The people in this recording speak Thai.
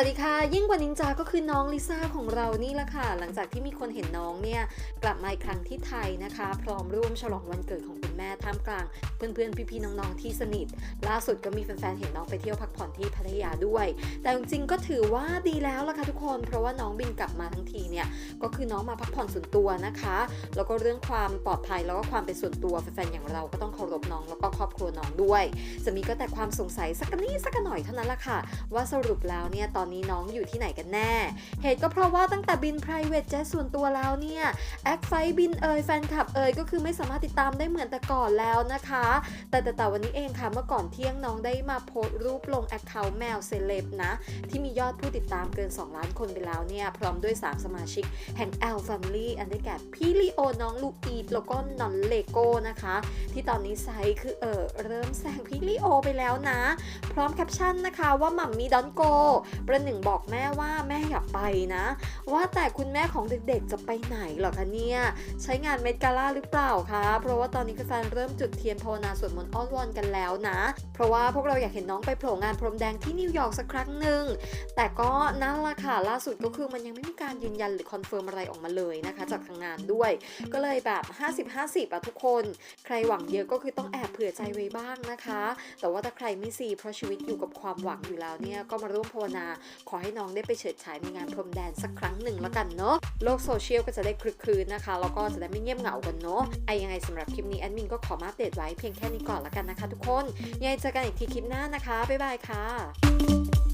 วัสดีค่ะ ยิ่งกว่านินจาก็คือน้องลิซ่าของเรานี่แหละค่ะ หลังจากที่มีคนเห็นน้องเนี่ย กลับมาอีกครั้งที่ไทยนะคะ พร้อมร่วมฉลองวันเกิดของ แม่ท่ามกลาง เพื่อนๆ พี่ๆ น้องๆ ที่สนิท ล่าสุดก็มีแฟนๆ เห็นน้องไปเที่ยวพักผ่อนที่พัทยาด้วย แต่จริงๆ ก็ถือว่าดีแล้วล่ะค่ะทุกคน เพราะว่าน้องบินกลับมาทั้งทีเนี่ย ก็คือน้องมาพักผ่อนส่วนตัวนะคะ แล้วก็เรื่องความปลอดภัยแล้วก็ความเป็นส่วนตัวแฟนๆ อย่างเราก็ต้องเคารพน้องแล้วก็ครอบครัวน้องด้วย จะมีก็แต่ความสงสัยสักนิดสักหน่อยเท่านั้นละค่ะ ว่าสรุปแล้วเนี่ยตอนนี้น้องอยู่ที่ไหนกันแน่ เหตุก็เพราะว่าตั้งแต่บิน private jet ส่วนตัวแล้วเนี่ยแอคไฟบินเอยแฟนคลับเอยก็คือไม่สามารถติดตามได้เหมือนแต่ก่อนแล้วนะคะ แต่แต่แต่วันนี้เองค่ะเมื่อก่อนเที่ยงน้องได้มาโพสต์รูปลงแอคเคาท์แมวเซเลบนะ ที่มียอดผู้ติดตามเกิน 2 ล้านคนไปแล้วเนี่ย พร้อมด้วย 3 สมาชิก แห่ง L Family อันได้แก่พี่ลีโอน้องลูกอีทแล้วก็นอนเลโก้นะคะ ที่ตอนนี้ไซคือเออเริ่มแซงพี่ลีโอไปแล้วนะ พร้อมแคปชั่นนะคะว่าหม่ำมีดอนโก ประหนึ่งบอกแม่ว่าแม่อยากไปนะ ว่าแต่คุณแม่ของเด็กๆจะไปไหนหรอคะเนี่ย ใช้งานเมดกาล่าหรือเปล่าคะ เพราะว่าตอนนี้แฟนเริ่มจุดเทียนภาวนาสวดมนต์อ้อนวอนกันแล้วนะ เพราะว่าพวกเราอยากเห็นน้องไปโผล่งานพรมแดงที่นิวยอร์กสักครั้งหนึ่งแต่ก็นั่นละค่ะล่าสุดก็คือมันยังไม่มีการยืนยันหรือคอนเฟิร์มอะไรออกมาเลยนะคะจากทางงานด้วย ก็เลยแบบ 50-50อะทุกคน ใครหวังเยอะก็คือต้องแอบเผื่อใจไว้บ้างนะคะ แต่ว่าถ้าใครไม่ซีเพราะชีวิตอยู่กับความหวังอยู่แล้วเนี่ยก็มาร่วมภาวนาขอให้น้องได้ไปเฉิดฉายในงานพรมแดนสักครั้งหนึ่งแล้วกันเนาะโลกโซเชียลก็จะได้คลึกคลืนนะคะแล้วก็จะได้ไม่เงียบเหงากันเนาะไอยังไงสำหรับคลิปนี้แอดมินก็ขอมาอัปเดตไว้เพียงแค่นี้ก่อนแล้วกันนะคะ ทุกคนยังไงเจอกันอีกทีคลิปหน้านะคะบ๊ายบายค่ะ